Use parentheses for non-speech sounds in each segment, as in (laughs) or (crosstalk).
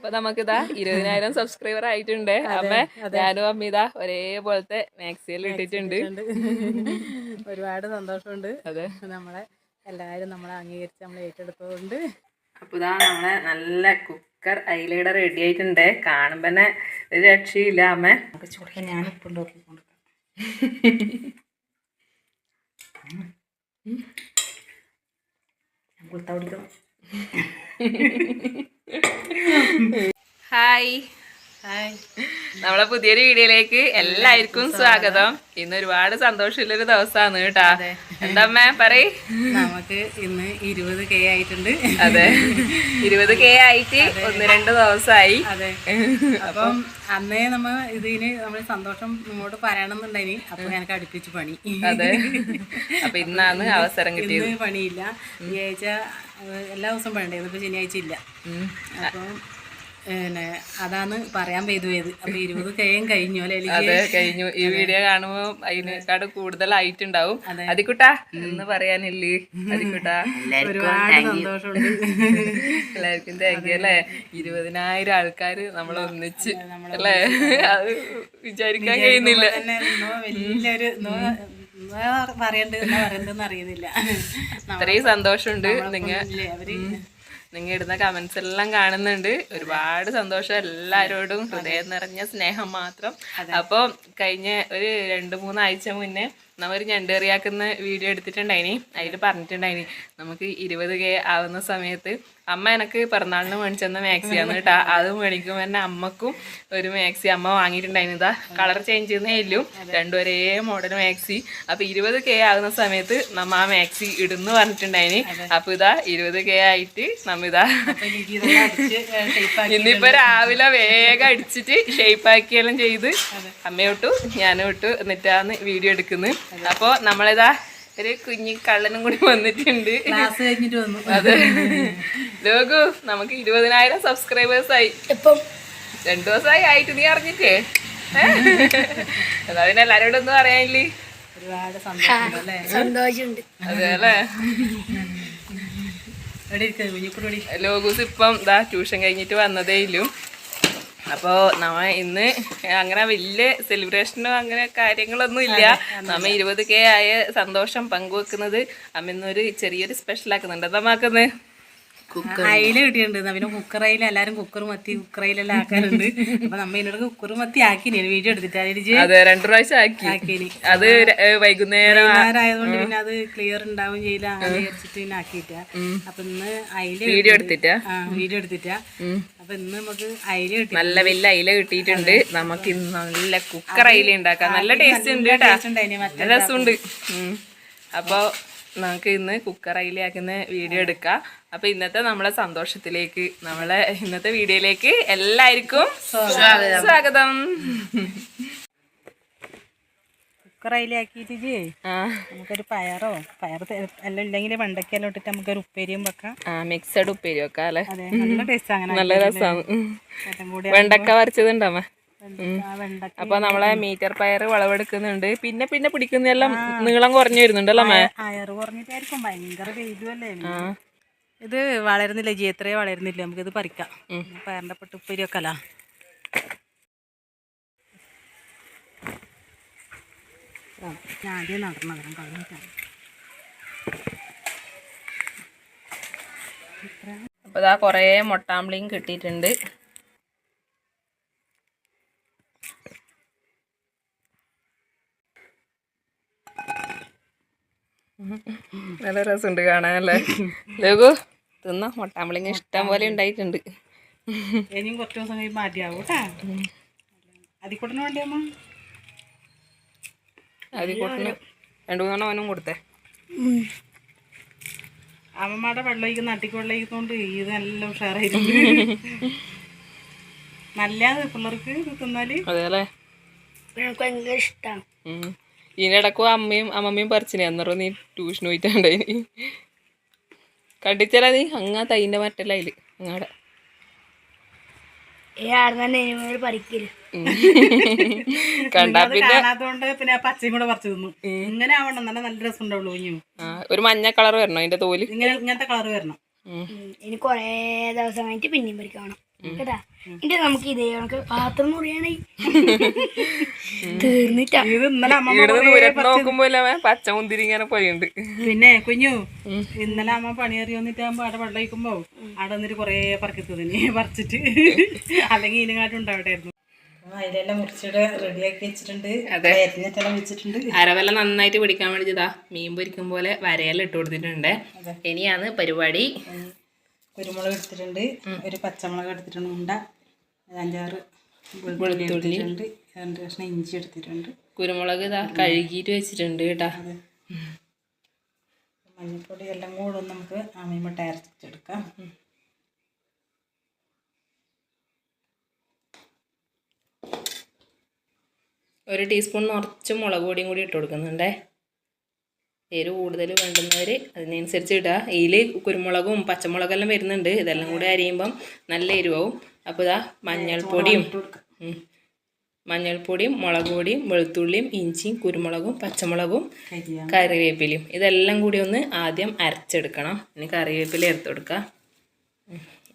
അപ്പൊ നമുക്കിതാ ഇരുപതിനായിരം സബ്സ്ക്രൈബർ ആയിട്ടുണ്ട്. അമ്മ ഞാനും അമ്മ ഇതാ ഒരേപോലത്തെ മാക്സിയിൽ ഇട്ടിട്ടുണ്ട്. ഒരുപാട് സന്തോഷമുണ്ട്. അതെ. നമ്മളെ എല്ലാവരും നമ്മളെ അംഗീകരിച്ച് നമ്മളെ ഏറ്റെടുത്തതുകൊണ്ട്. അപ്പൊ ഇതാ നമ്മളെ നല്ല കുക്കർ അയിലയുടെ റെഡി ആയിട്ടുണ്ട്. കാണുമ്പോ തന്നെ ഒരു രക്ഷയില്ല അമ്മ. നമുക്ക് ഞാൻ ഉപ്പ് നോക്കി കൊടുക്കാം കൊടുത്താ Hi. നമ്മളെ പുതിയൊരു വീഡിയോയിലേക്ക് എല്ലാവർക്കും സ്വാഗതം. ഇന്ന് ഒരുപാട് സന്തോഷമുള്ളൊരു ദിവസമാണ് കേട്ടാ. എന്താ അമ്മ? പറയ്. നമുക്ക് ഇന്ന് ഇരുപത് കെ ആയിട്ടുണ്ട്. അതെ. ഇരുപത് കെ ആയിട്ട് ഒന്ന് രണ്ട് ദിവസമായി. അതെ. അപ്പം അന്നേ നമ്മ ഇതിന് നമ്മൾ സന്തോഷം നിങ്ങോട്ട് പറയണമെന്നുണ്ടെങ്കിൽ അപ്പൊ എനിക്ക് അടുപ്പിച്ച് പണി. അതെ. അപ്പൊ ഇന്നാണ് അവസരം കിട്ടിയത്. പണിയില്ല. ആഴ്ച എല്ലാ ദിവസവും പണിയുണ്ടായിരുന്നു ഇപ്പൊ ശനിയാഴ്ച ഇല്ല. അപ്പം പിന്നെ അതാണ് പറയാൻ പെയ്തുപോയത് അപ്പൊ ഇരുപത് കെയും കഴിഞ്ഞു അല്ലെ അതെ കഴിഞ്ഞു. ഈ വീഡിയോ കാണുമ്പോ അതിനേക്കാട് കൂടുതലായിട്ടുണ്ടാവും. അതിക്കുട്ടാ എന്ന് പറയാനില്ലേ? അതിക്കുട്ടാ. ഒരുപാട് സന്തോഷമുണ്ട്. എല്ലാവർക്കും താങ്ക് യു അല്ലേ? ഇരുപതിനായിരം ആൾക്കാര് നമ്മൾ ഒന്നിച്ച് അല്ലേ? അത് വിചാരിക്കാൻ കഴിയുന്നില്ല. തന്നെ വലിയൊരു പറയണ്ടെന്ന് പറയണ്ടെന്ന് അറിയുന്നില്ല. അത്രയും സന്തോഷമുണ്ട് നിങ്ങൾ അവർ നിങ്ങൾ ഇടുന്ന കമന്റ്സ് എല്ലാം കാണുന്നുണ്ട്. ഒരുപാട് സന്തോഷം. എല്ലാവരോടും ഹൃദയം നിറഞ്ഞ സ്നേഹം മാത്രം. അപ്പോൾ കഴിഞ്ഞ ഒരു രണ്ട് മൂന്നാഴ്ച മുന്നേ നമ്മ ഒരു ഞണ്ടേറിയാക്കുന്ന വീഡിയോ എടുത്തിട്ടുണ്ടായിനി. അതിൽ പറഞ്ഞിട്ടുണ്ടായിനി നമുക്ക് ഇരുപത് കെ ആവുന്ന സമയത്ത് അമ്മ എനിക്ക് പിറന്നാളിന് മേടിച്ചെന്ന ആണ് കേട്ടോ അത് മേടിക്കുമ്പോൾ തന്നെ അമ്മക്കും ഒരു മാക്സി അമ്മ വാങ്ങിയിട്ടുണ്ടായിരുന്നു ഇതാ കളർ ചേഞ്ച് ചെയ്യുന്നേ എല്ലും രണ്ടും ഒരേ മോഡൽ മാക്സി. അപ്പൊ ഇരുപത് കെ ആകുന്ന സമയത്ത് നമ്മ ആ മാക്സി ഇടുന്നു പറഞ്ഞിട്ടുണ്ടായിനി. അപ്പൊ ഇതാ ഇരുപത് കെ ആയിട്ട് നമ്മ ഇതാ അപ്പൊ എനിക്ക് ഇതെല്ലാം അടിച്ച് shape ആക്കി ഇന്നിപ്പോ രാവിലെ വേഗം അടിച്ചിട്ട് ഷേപ്പ് ആക്കിയെല്ലാം ചെയ്ത് അമ്മയോട്ടു ഞാനും ഇട്ടു. എന്നിട്ടാണ് വീഡിയോ എടുക്കുന്നത് അപ്പൊ നമ്മളിതാ ഒരു കുഞ്ഞു കള്ളനും കൂടി വന്നിട്ടുണ്ട്. കഴിഞ്ഞിട്ട് വന്നു. അതെ. ലോകു നമുക്ക് ഇരുപതിനായിരം സബ്സ്ക്രൈബേഴ്സ് ആയി. ഇപ്പം രണ്ടു ദിവസമായി ആയിട്ട് നീ അറിഞ്ഞിട്ടേ എന്നാ പിന്നെ എല്ലാരോടും ഒന്നും അറിയാനില്ലേ ഒരുപാട് സന്തോഷമുണ്ട്. അതെ അല്ലേ? ലോകൂസ് ഇപ്പം ഇതാ ട്യൂഷൻ കഴിഞ്ഞിട്ട് വന്നതേ ഇല്ലും അപ്പോൾ നമ്മ ഇന്ന് അങ്ങനെ വലിയ സെലിബ്രേഷനോ അങ്ങനെ കാര്യങ്ങളൊന്നും ഇല്ല. നമ്മ ഇരുപത് കെ ആയ സന്തോഷം പങ്കുവെക്കുന്നത് അമ്മ ഇന്നൊരു ചെറിയൊരു സ്പെഷ്യൽ ആക്കുന്നുണ്ട്. എന്താ മാക്കുന്നത് അയില കിട്ടിയിട്ടുണ്ട്. അവന് പിന്നെ കുക്കർ അയില. എല്ലാരും കുക്കർ മത്തി കുക്കർ അയിലെല്ലാം ആക്കാറുണ്ട്. അപ്പൊ നമ്മ എന്നോട് കുക്കർ മത്തി ആക്കിനി വീഡിയോ എടുത്തിട്ട് അതെ രണ്ടു പ്രാവശ്യം ആക്കി. ആക്കിനി അത് വൈകുന്നേരം ആയതുകൊണ്ട് പിന്നെ അത് ക്ലിയർ ഉണ്ടാവും ചെയ്യില്ല. അങ്ങനെ വിചാരിച്ചിട്ട് പിന്നെ ആക്കിയിട്ട. അപ്പൊ ഇന്ന് അയില വീഡിയോ എടുത്തിട്ടാ? വീഡിയോ എടുത്തിട്ടാ. അപ്പൊ ഇന്ന് നമുക്ക് അയില കിട്ടി നല്ല വലിയ അയില കിട്ടിയിട്ടുണ്ട്. നമുക്ക് ഇന്ന് നല്ല കുക്കർ അയില ഉണ്ടാക്കാം. നല്ല ടേസ്റ്റ് ഉണ്ട് കേട്ടാ. നല്ല രസമുണ്ട്. അപ്പോൾ നമുക്ക് ഇന്ന് കുക്കർ അയിലാക്കുന്ന വീഡിയോ എടുക്കാം. അപ്പൊ ഇന്നത്തെ നമ്മളെ സന്തോഷത്തിലേക്ക് നമ്മളെ ഇന്നത്തെ വീഡിയോയിലേക്ക് എല്ലാവർക്കും സ്വാഗതം. അയില ആ. നമുക്കൊരു പയറോ പയർ അല്ല എല്ലാം ഇല്ലെങ്കിൽ വെണ്ടയ്ക്കെല്ലാം ഇട്ടിട്ട് നമുക്കൊരു ഉപ്പേരിയും വെക്കാം. മിക്സഡ് ഉപ്പേരി വെക്കാം അല്ലേ? നല്ല ടേസ്റ്റ് അങ്ങനെ നല്ല രസമാണ് വെണ്ടക്ക വരച്ചതുണ്ടാമ അപ്പൊ നമ്മളെ മീറ്റർ പയർ വളവെടുക്കുന്നുണ്ട്. പിന്നെ പിന്നെ പിടിക്കുന്നതെല്ലാം നീളം കുറഞ്ഞു വരുന്നുണ്ടല്ലോ അമ്മ? അയറ് കുറഞ്ഞിട്ടായിരിക്കും ഭയങ്കര വെയിലുമല്ലേ ആ. ഇത് വളരുന്നില്ല? ജി എത്രയോ വളരുന്നില്ല? നമുക്കിത് പറിക്കാം. പയറിന്റെ പൊട്ടുപ്പേരി ഉപ്പേരി വെക്കലാ. ഞാൻ ആദ്യം നടന്നു വരാം കളഞ്ഞിട്ടാണ് അപ്പൊ ഇതാ കൊറേ മൊട്ടാമ്പിളിയും കിട്ടിയിട്ടുണ്ട്. നല്ല രസമുണ്ട് കാണാനല്ലേ ലഘു തിന്ന? മൊട്ടാമ്പളിങ്ങ ഇഷ്ടം പോലെ ഉണ്ടായിട്ടുണ്ട്. ഇനിയും കുറച്ച് ദിവസം കഴിയുമ്പോൾ ആദ്യമാവും കേട്ടാ. അതിക്കൂട്ടിന് വേണ്ടിയമ്മ അതിൽ കൂട്ടിന് രണ്ടു മൂന്നെണ്ണം അവനും കൊടുത്തേ. അമ്മമാരുടെ വെള്ളമൊഴിക്ക് നട്ടിക്ക് വെള്ളമൊഴിക്കുന്നോണ്ട് ഇത് നല്ല ഉഷാറായിട്ടുണ്ട് നല്ല പിള്ളേർക്ക് തിന്നാൽ. അതെ അല്ലേ എനിക്ക് ഭയങ്കര ഇഷ്ടമാണ് ഉം. ഇടക്കും അമ്മയും അമ്മമ്മയും പറിച്ചിനെ അന്നേരം നീ ട്യൂഷൻ പോയിട്ടുണ്ടായി കണ്ടിച്ചാലാ നീ? അങ്ങാ തൈന്റെ മറ്റല്ല അതിൽ അങ്ങാടെ. ആടുന്ന പറിക്കൽ (laughs) കണ്ടാ പിന്നെ കാണാത്തോണ്ട് പിന്നെ പച്ചയും കൂടെ പറിച്ചു തിന്നു. ഇങ്ങനെ ആവണം. നല്ല നല്ല രസം ഉണ്ടാവുള്ളൂ കുഞ്ഞു ഒരു മഞ്ഞ കളർ വരണോ അതിന്റെ തോൽ? ഇങ്ങനെ ഇങ്ങനത്തെ കളർ വരണം. ഇനി കൊറേ ദിവസം കഴിഞ്ഞിട്ട് പിന്നെയും പഠിക്കണം കേട്ടാ? നമുക്ക് ഇതേ കണക്ക് പാത്രം മുറിയാണേ തീർന്നിട്ടാ. പച്ച മുന്തിരി ഇങ്ങനെ പോയുണ്ട്. പിന്നെ കുഞ്ഞു ഇന്നലെ അമ്മ പണി അറിയോന്നിട്ടാകുമ്പോ അവിടെ വെള്ളം വയ്ക്കുമ്പോ അവിടെ നിന്നിട്ട് കൊറേ പറക്കത്തതിന് പറിച്ചിട്ട്. (laughs) അല്ലെങ്കിൽ ഇതിനെക്കാട്ടും ഉണ്ടാവട്ടായിരുന്നു അരവെല്ലാം നന്നായിട്ട് പിടിക്കാൻ വേണ്ടിതാ മീൻ പൊരിക്കും പോലെ വരയെല്ലാം ഇട്ട് കൊടുത്തിട്ടുണ്ട്. ഇനിയാണ് പരിപാടി. കുരുമുളക് എടുത്തിട്ടുണ്ട്. ഒരു പച്ചമുളക് എടുത്തിട്ടുണ്ട്. ഉണ്ട അഞ്ചാറ് വെളുത്തുള്ളി. എടുത്തിട്ടുണ്ട്. രണ്ട് കഷ്ണം ഇഞ്ചി എടുത്തിട്ടുണ്ട്. കുരുമുളക് ഇതാ കഴുകിയിട്ട് വെച്ചിട്ടുണ്ട് കേട്ടാ. മഞ്ഞൾപ്പൊടി എല്ലാം കൂടെ നമുക്ക് ആമീമട്ട അരച്ചെടുക്കാം. ഒരു ടീസ്പൂൺ നിറച്ച് മുളക് പൊടിയും കൂടി ഇട്ട് കൊടുക്കുന്നുണ്ടേ. എരിവ് കൂടുതൽ വേണ്ടുന്നവർ അതിനനുസരിച്ച് ഇടുക ഇതിൽ കുരുമുളകും പച്ചമുളകെല്ലാം വരുന്നുണ്ട്. ഇതെല്ലാം കൂടി അരിയുമ്പം നല്ല എരിവാവും. അപ്പോൾ ഇതാ മഞ്ഞൾപ്പൊടിയും. മഞ്ഞൾപ്പൊടിയും മുളക് പൊടിയും വെളുത്തുള്ളിയും ഇഞ്ചിയും കുരുമുളകും പച്ചമുളകും കറിവേപ്പിലയും. ഇതെല്ലാം കൂടി ഒന്ന് ആദ്യം അരച്ചെടുക്കണം. ഇനി കറിവേപ്പില എടുത്ത് കൊടുക്കുക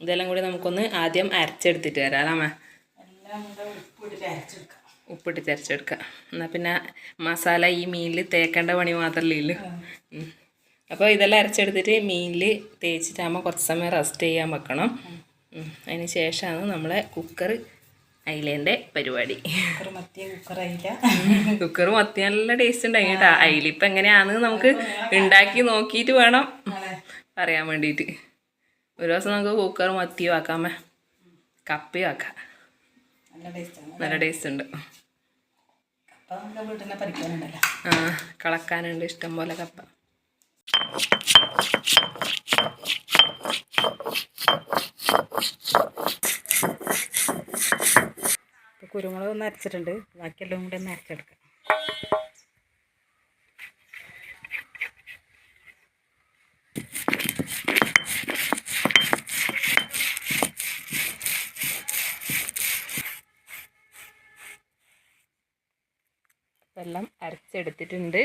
ഇതെല്ലാം കൂടി നമുക്കൊന്ന് ആദ്യം അരച്ചെടുത്തിട്ട് വരാം. അല്ലാമേ എല്ലാം കൂടെ ഉപ്പിട്ടിട്ട് അരച്ചെടുക്കാം. ഉപ്പിട്ട് ചേർച്ചെടുക്കുക എന്നാൽ പിന്നെ മസാല ഈ മീനിൽ തേക്കേണ്ട പണി മാത്രമല്ലേ ഇല്ല അപ്പോൾ ഇതെല്ലാം അരച്ചെടുത്തിട്ട് മീനിൽ തേച്ചിട്ടാകുമ്പോൾ കുറച്ച് സമയം റെസ്റ്റ് ചെയ്യാൻ വെക്കണം. അതിന് ശേഷമാണ് നമ്മളെ കുക്കർ അയിലേന്റെ പരിപാടി. കുക്കർ മത്തി നല്ല ടേസ്റ്റ് ഉണ്ടായി കേട്ടോ. അയിലിപ്പം എങ്ങനെയാണെന്ന് നമുക്ക് ഉണ്ടാക്കി നോക്കിയിട്ട് വേണം. പറയാൻ വേണ്ടിയിട്ട് ഒരു ദിവസം നമുക്ക് കുക്കർ മത്തി ആക്കാമേ കപ്പി ആക്കാം. നല്ല ടേസ്റ്റ് ഉണ്ട് അപ്പം നമുക്ക് വീട്ടിൽ പരിക്കാനുണ്ടല്ലോ ആ കളക്കാനുണ്ട് ഇഷ്ടം പോലെ കപ്പ. കുരുമുളക് ഒന്ന് അരച്ചിട്ടുണ്ട്. ബാക്കിയെല്ലാം കൂടെ ഒന്ന് അരച്ചെടുക്കാം. എല്ലാം അരച്ചെടുത്തിട്ടുണ്ട്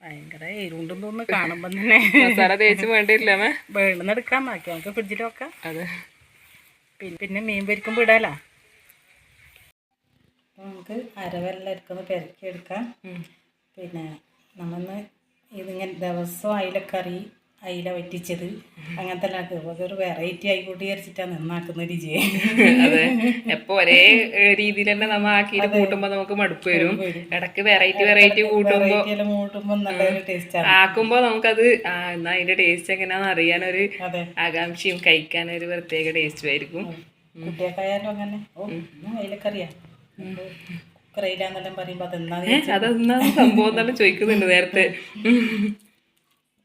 ഭയങ്കര എരുണ്ടെന്ന് തോന്നുന്നു കാണുമ്പം തന്നെ മസാല തേച്ച് വേണ്ടിയില്ല വെള്ളം എടുക്കാൻ ബാക്കി നമുക്ക് ഫ്രിഡ്ജിൽ വെക്കാം. അതെ. പിന്നെ പിന്നെ മീൻ പൊരിക്കുമ്പോൾ ഇടാലോ? നമുക്ക് അരവെല്ലാം എടുക്കുന്ന പെരക്കി എടുക്കാം. പിന്നെ നമ്മന്ന് ഇതിങ്ങനെ ദിവസവും അയിലക്കറി അയില വറ്റിച്ചത്. അങ്ങനത്തെ എല്ലാം അതൊരു വെറൈറ്റി ആയിക്കോട്ടി വിചാരിച്ചിട്ടാണ് നന്നാക്കുന്ന രുചി അതെ. എപ്പോ ഒരേ രീതിയിൽ തന്നെ നമ്മ ആക്കി കൂട്ടുമ്പോ നമുക്ക് മടുപ്പ് വരും. ഇടയ്ക്ക് വെറൈറ്റി വെറൈറ്റി കൂട്ടുമ്പോ ആക്കുമ്പോ നമുക്കത് എന്നാ അതിന്റെ ടേസ്റ്റ് എങ്ങനെയാന്ന് അറിയാനൊരു ആകാംക്ഷയും കഴിക്കാനൊരു പ്രത്യേക ടേസ്റ്റും ആയിരിക്കും. കുട്ടിയൊക്കെയായാലും അങ്ങനെ. ഓ ഇന്ന് അയിലക്കറിയാ? കുക്കറയിലാന്നെല്ലാം പറയുമ്പോൾ അതെന്നാ അതെന്നാ സംഭവം തന്നെ ചോദിക്കുന്നുണ്ട് നേരത്തെ.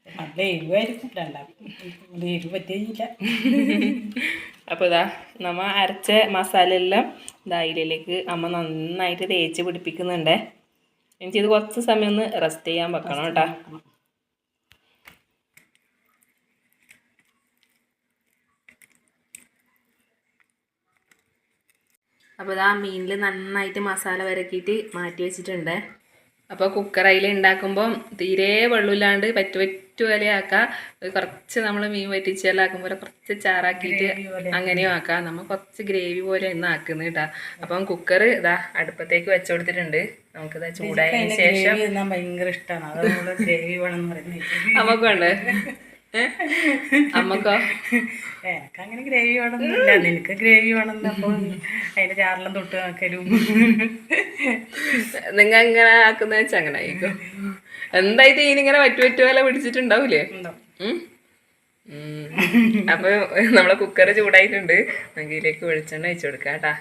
നല്ല എരിവായിരിക്കും രണ്ടാം. എരിവ് പറ്റിയില്ല അപ്പോൾ ഇതാ നമ്മ അരച്ച മസാല എല്ലാം ദായിലേക്ക് അമ്മ നന്നായിട്ട് തേച്ച് പിടിപ്പിക്കുന്നുണ്ടേ. എനിക്ക് ഇത് കുറച്ച് സമയം ഒന്ന് റെസ്റ്റ് ചെയ്യാൻ വെക്കണം കേട്ടോ. അപ്പോൾ ഇതാ മീനിൽ നന്നായിട്ട് മസാല വരക്കിയിട്ട് മാറ്റി വെച്ചിട്ടുണ്ട്. അപ്പോൾ കുക്കർ അതിൽ ഉണ്ടാക്കുമ്പോൾ തീരെ വെള്ളമില്ലാണ്ട് പറ്റു പറ്റു പോലെ ആക്കാം ഒരു കുറച്ച് നമ്മൾ മീൻ വറ്റിച്ചെല്ലാക്കുമ്പോൾ കുറച്ച് ചാറാക്കിയിട്ട് അങ്ങനെയും ആക്കാം. നമ്മൾ കുറച്ച് ഗ്രേവി പോലെ ഇന്ന് ആക്കുന്നത് കേട്ടോ അപ്പം കുക്കർ ഇതാ അടുപ്പത്തേക്ക് വെച്ചു കൊടുത്തിട്ടുണ്ട് നമുക്കിതാ ചൂടായതിന് ശേഷം ഭയങ്കര ഇഷ്ടമാണ് ഗ്രേവി അമ്മക്കുണ്ട് അമ്മക്കോ എനിക്ക് അങ്ങനെ ഗ്രേവി വേണമെന്നില്ല നിനക്ക് ഗ്രേവി വേണമെന്ന് അപ്പോൾ അതിന്റെ ചാറെല്ലാം തൊട്ട് നോക്കലും നിങ്ങൾ എങ്ങനെ ആക്കുന്ന വെച്ചാൽ അങ്ങനെ ആയിക്കോ. എന്തായിട്ട് തീനിങ്ങനെ വറ്റു വറ്റു പോലെ പിടിച്ചിട്ടുണ്ടാവൂലേ. അപ്പൊ നമ്മളെ കുക്കർ ചൂടായിട്ടുണ്ട്. നമുക്ക് ഇതിലേക്ക് വെളിച്ചെണ്ണ വെച്ചു കൊടുക്കാം കേട്ടാ.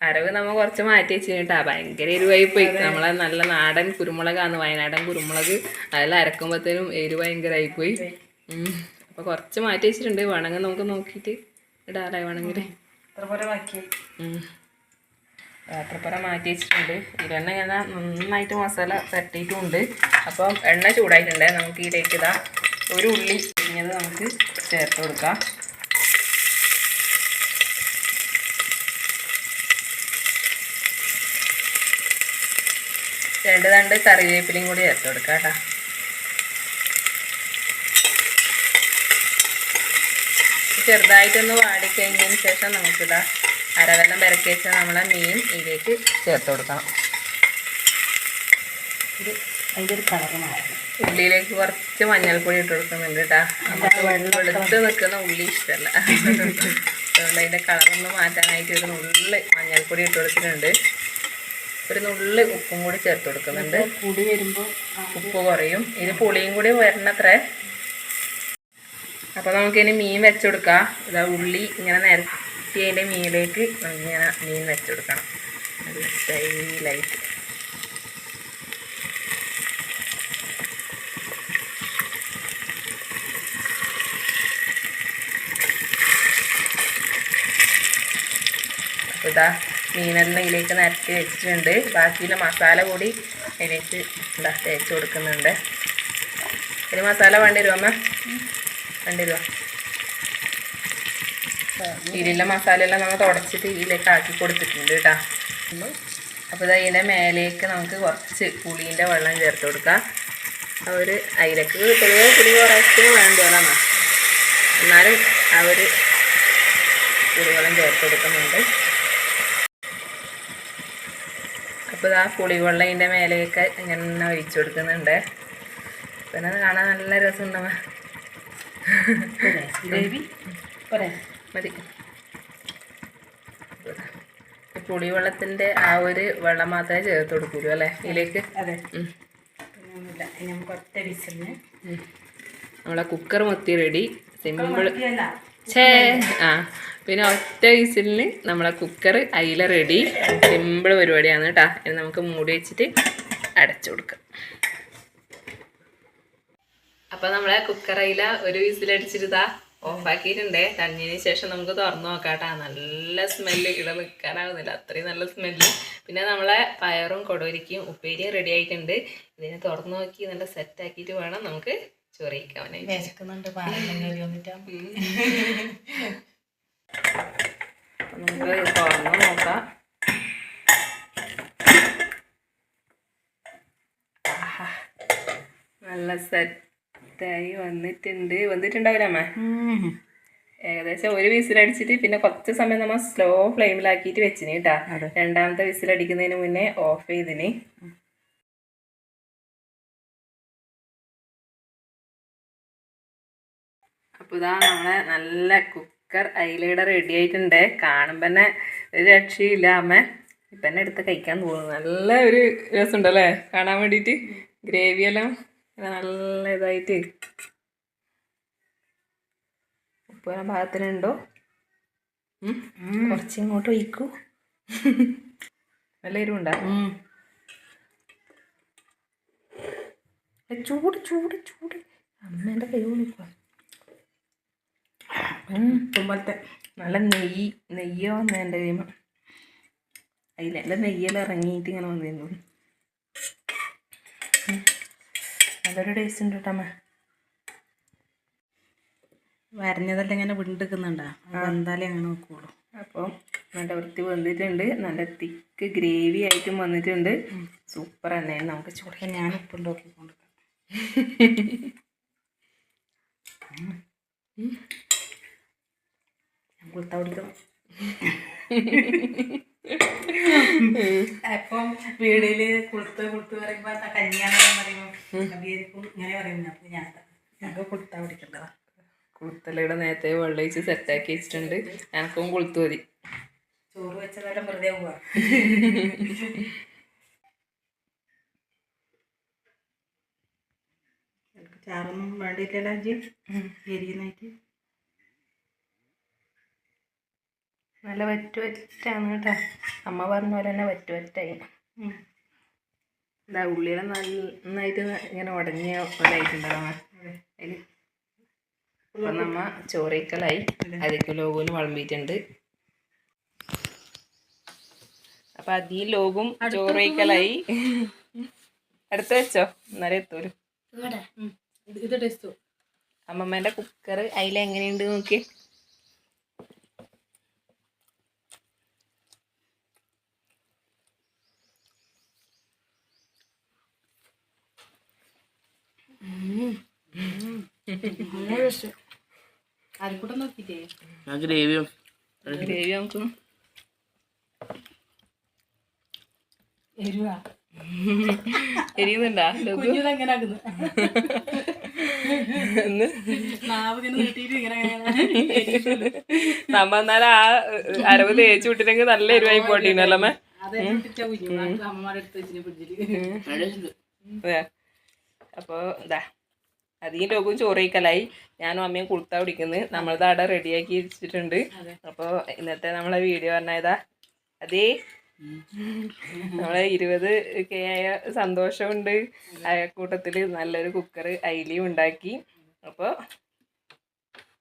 അരവ് നമ്മ കുറച്ച് മാറ്റി വെച്ചിട്ടാ ഭയങ്കര എരിവായി പോയി നമ്മളെ നല്ല നാടൻ കുരുമുളകാണ് വയനാടൻ കുരുമുളക് അതെല്ലാം അരക്കുമ്പോഴത്തേനും എരിവ് ഭയങ്കരമായി പോയി ഉം. അപ്പൊ കുറച്ച് മാറ്റി വെച്ചിട്ടുണ്ട്. വേണമെങ്കിൽ നമുക്ക് നോക്കിയിട്ട് ഇടാറായി വേണമെങ്കിൽ പാത്രപ്പുറം മാറ്റി വെച്ചിട്ടുണ്ട് ഇതെണ്ണ ഇങ്ങനെ നന്നായിട്ട് മസാല തട്ടിയിട്ടുമുണ്ട് അപ്പം എണ്ണ ചൂടായിട്ടുണ്ട്. നമുക്ക് ഇതിലേക്ക് ഇതാ ഒരു ഉള്ളി പിരിഞ്ഞത് നമുക്ക് ചേർത്ത് കൊടുക്കാം. രണ്ട് രണ്ട് കറിവേപ്പിലയും കൂടി ചേർത്ത് കൊടുക്കാം കേട്ടോ. ചെറുതായിട്ടൊന്ന് വാടിക്കഴിഞ്ഞതിന് ശേഷം നമുക്കിതാ അരവെള്ളം പെരക്കി വെച്ച നമ്മളെ മീൻ ഇതിലേക്ക് ചേർത്ത് കൊടുക്കണം. ഇത് അതിന്റെ ഒരു കളറ് മാറണം. ഉള്ളിയിലേക്ക് കുറച്ച് മഞ്ഞൾപ്പൊടി ഇട്ട് കൊടുക്കുന്നുണ്ട് കേട്ടോ നമുക്ക് വെളുത്ത് നിൽക്കുന്ന ഉള്ളി ഇഷ്ടമല്ല അതുകൊണ്ട് അതിന്റെ കളറൊന്ന് മാറ്റാനായിട്ട് ഒരു നുള്ളി മഞ്ഞൾപ്പൊടി ഇട്ട് കൊടുത്തിട്ടുണ്ട്. ഒരു നുള്ളി ഉപ്പും കൂടി ചേർത്ത് കൊടുക്കുന്നുണ്ട്. പുളി വരുമ്പോൾ ഉപ്പ് കുറയും. ഇത് പുളിയും കൂടി വരണത്രേ. അപ്പോൾ നമുക്കിനി മീൻ വെച്ചുകൊടുക്കാം ഇതാ ഉള്ളി ഇങ്ങനെ നിരത്തി അതിന്റെ മീനിലേക്ക് ഇങ്ങനെ മീൻ വെച്ചെടുക്കണം. നല്ല സ്റ്റൈലായിട്ട്. അപ്പോൾ ഇതാ മീനെല്ലാം ഇതിലേക്ക് നിരത്തി വെച്ചിട്ടുണ്ട്. ബാക്കിയുള്ള മസാല കൂടി അതിലേക്ക് എന്താ തേച്ച് കൊടുക്കുന്നുണ്ട്. ഒരു മസാല വേണ്ടി വരുമോ അമ്മ? വേണ്ടി വരുമോ ഇതിലെ മസാല എല്ലാം നമ്മൾ തുടച്ചിട്ട് ഇതിലേക്ക് ആക്കി കൊടുത്തിട്ടുണ്ട് കേട്ടോ. അപ്പോൾ ഇത് അതിന്റെ മേലേക്ക് നമുക്ക് കുറച്ച് പുളീന്റെ വെള്ളം ചേർത്ത് കൊടുക്കാം. ആ ഒരു അതിലേക്ക് പൊതുവെ പുളി കുറച്ച് വേണ്ടതാണ് എന്നാലും ആ ഒരു പുളിവെള്ളം ചേർത്ത് കൊടുക്കുന്നുണ്ട്. അപ്പോൾ ആ പുളിവെള്ളം ഇതിന്റെ മേലേക്ക് ഇങ്ങനെ ഒഴിച്ചു കൊടുക്കുന്നുണ്ട്. പിന്നെ കാണാൻ നല്ല രസമുണ്ടാവാ മതി. പുളിവെള്ളത്തിന്റെ ആ ഒരു വെള്ളം മാത്രമേ ചേർത്ത് കൊടുക്കുള്ളൂ അല്ലേ? ഇതിലേക്ക്? അതെ. നമ്മളെ കുക്കർ മൊത്തി റെഡി സിമ്പിൾ ചേ ആ. പിന്നെ ഒറ്റ വിസിലിന് നമ്മളെ കുക്കർ അയില റെഡി സിമ്പിൾ പരിപാടിയാണ് കേട്ടോ. ഇനി നമുക്ക് മൂടി വെച്ചിട്ട് അടച്ചു കൊടുക്കാം. അപ്പൊ നമ്മളെ കുക്കർ അയില ഒരു വിസിലടിച്ചിട്ട് ഓഫാക്കിയിട്ടുണ്ട്. തഞ്ഞതിന് ശേഷം നമുക്ക് തുറന്നു നോക്കാട്ടാ. നല്ല സ്മെല്ല് ഇവിടെ നിൽക്കാനാവുന്നില്ല. അത്രയും നല്ല സ്മെല്ല് പിന്നെ നമ്മളെ പയറും കൊടോരിക്കും ഉപ്പേരിയും റെഡി ആയിട്ടുണ്ട്. ഇതിനെ തുറന്നു നോക്കി നല്ല സെറ്റ് ആക്കിയിട്ട് വേണം നമുക്ക് അപ്പൊ നമുക്ക് തുറന്നു നോക്കാം. നല്ല നല്ല സെറ്റായി വന്നിട്ടുണ്ട്. വന്നിട്ടുണ്ടാവില്ല അമ്മ? ഏകദേശം ഒരു വിസിൽ അടിച്ചിട്ട് പിന്നെ കുറച്ച് സമയം നമ്മൾ സ്ലോ ഫ്ലെയിമിലാക്കിയിട്ട് വെച്ചിന് കേട്ടാ. രണ്ടാമത്തെ വിസിൽ വിസിലടിക്കുന്നതിന് മുന്നേ ഓഫ് ചെയ്തിന്. അപ്പോൾ ഇതാ നമ്മളെ നല്ല കുക്കർ അയിലയുടെ റെഡി ആയിട്ടുണ്ട്. കാണുമ്പോൾ തന്നെ ഒരു രക്ഷയില്ല അമ്മ. ഇപ്പം തന്നെ എടുത്ത് കഴിക്കാൻ തോന്നുന്നു. നല്ല ഒരു രസമുണ്ടല്ലേ? കാണാൻ വേണ്ടിയിട്ട്. ഗ്രേവിയെല്ലാം നല്ല ഇതായിട്ട് ഉപ്പുവരാൻ പാകത്തിനുണ്ടോ? കുറച്ച് ഇങ്ങോട്ട് ഒഴിക്കൂ. നല്ല എരിവുണ്ടോ? ചൂട് ചൂട് ചൂട്. അമ്മേന്റെ കൈ കൊണ്ടിപ്പോ തുമ്പലത്തെ നല്ല നെയ്യ് നെയ്യോ വന്നതിന്റെ കഴിയുമ്പോൾ എന്റെ നെയ്യെല്ലാം ഇറങ്ങിയിട്ട് ഇങ്ങനെ വന്നിരുന്നു. നല്ലൊരു ടേസ്റ്റ് ഉണ്ട് കേട്ടോ അമ്മ വരഞ്ഞതെല്ലാം ഇങ്ങനെ വിണ്ടെടുക്കുന്നുണ്ടോ എന്തായാലും അങ്ങനെ നോക്കുള്ളൂ അപ്പോൾ നല്ല വൃത്തി വന്നിട്ടുണ്ട് നല്ല തിക്ക് ഗ്രേവി ആയിട്ടും വന്നിട്ടുണ്ട്. സൂപ്പർ തന്നെ. നമുക്ക് ചൂടാൻ ഞാൻ ഉപ്പുണ്ടാക്കി കൊടുക്കാം ഞാൻ കുളുത്ത കുടിക്കണം (laughs) അപ്പം വീടിൽ കുളുത്ത് കുളുത്ത് പറയുമ്പോ കല്യാണം പറയുമ്പോ അവിയരിക്കും ഇങ്ങനെ പറയുന്നു. അപ്പൊ ഞാൻ ഞങ്ങൾക്ക് കുളുത്ത പിടിക്കേണ്ടതാ കുളുത്തലയുടെ നേരത്തെ വെള്ളയിച്ച് സെറ്റാക്കി വെച്ചിട്ടുണ്ട്. എനക്കും കുളുത്ത് മതി. ചോറ് വെച്ചതെല്ലാം വെറുതെ പോവാ. ചാറൊന്നും വേണ്ടിയില്ലല്ലോ അജി എരിയുന്നായിട്ട് നല്ല വറ്റു വറ്റാണ് കേട്ടോ. അമ്മ പറഞ്ഞ പോലെ തന്നെ വറ്റു വറ്റായി ഇതാ ഉള്ളിയുടെ നന്നായിട്ട് ഇങ്ങനെ ഉടഞ്ഞ ഇതായിട്ടുണ്ടാവും അതിൽ അപ്പം നമ്മ ചോറേക്കലായി. അതിലേക്ക് ലോകവും വിളമ്പിയിട്ടുണ്ട്. അപ്പം അതി ലോകും ചോറേക്കലായി. അടുത്ത് വെച്ചോ. എന്നാലേ എത്തൂലു. അമ്മമ്മേന്റെ അമ്മമ്മേന്റെ കുക്കർ അതിൽ എങ്ങനെയുണ്ട് നോക്കി അതിൽക്കൂടെ നോക്കിയിട്ടേ ഞാൻ ഗ്രേവിയും ഗ്രേവി നമുക്ക് എരുവാ എരിയുന്നുണ്ടാ ലോകു കുഞ്ഞിത് എങ്ങനെ ആക്കുന്നു എന്ന് നാവ് ഇങ്ങനെ നീട്ടിയിട്ട് ഇങ്ങനെ ഇങ്ങനെ നമ്മ എന്നാലും ആ അരവ് തേച്ച് വിട്ടിട്ടെങ്കിൽ നല്ല എരിവായി പോട്ടീനല്ലേ അമ്മ. അപ്പോൾ ഇതാ അധികം ലോകവും ചോറയിക്കലായി ഞാനും അമ്മയും കുളുത്താ പിടിക്കുന്നത് നമ്മളത് അവിടെ റെഡിയാക്കി വെച്ചിട്ടുണ്ട്. അപ്പോൾ ഇന്നത്തെ നമ്മളെ വീഡിയോ പറഞ്ഞതാ അതേ നമ്മളെ ഇരുപത് കെ ആയ സന്തോഷമുണ്ട്. അയക്കൂട്ടത്തിൽ നല്ലൊരു കുക്കർ അയിലിയും ഉണ്ടാക്കി. അപ്പോൾ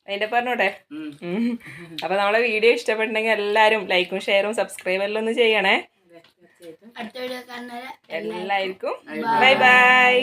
അതിന്റെ പറഞ്ഞോട്ടെ. അപ്പോൾ നമ്മളെ വീഡിയോ ഇഷ്ടപ്പെട്ടുണ്ടെങ്കിൽ എല്ലാവരും ലൈക്കും ഷെയറും സബ്സ്ക്രൈബ് എല്ലാം ഒന്ന് ചെയ്യണേ. അടുത്ത വീഡിയോ കാണുന്നവരെ എല്ലാവർക്കും ബൈ ബൈ